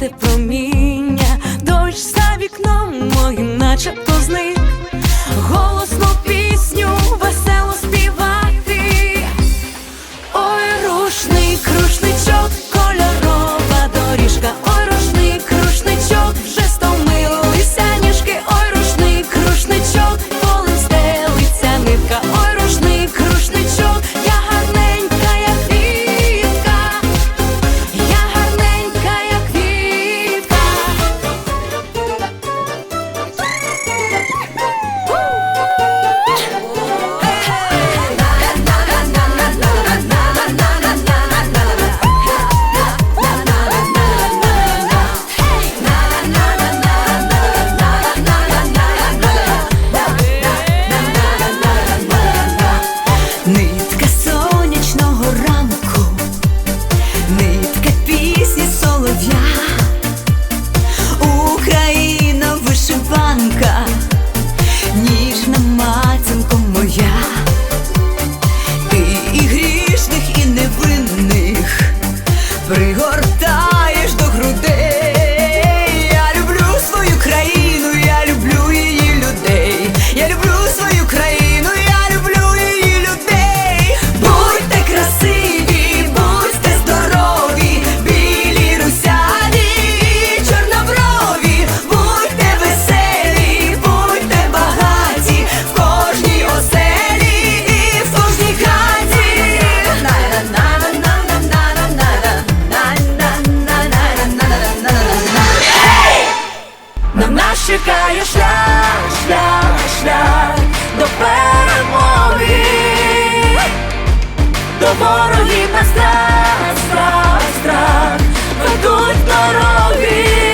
золотисте проміння, дощ за вікном моїм, начебто зник голосно. más. чекає шлях, шлях, шлях до перемоги, до ворогів на страх, страх, страх ведуть дороги.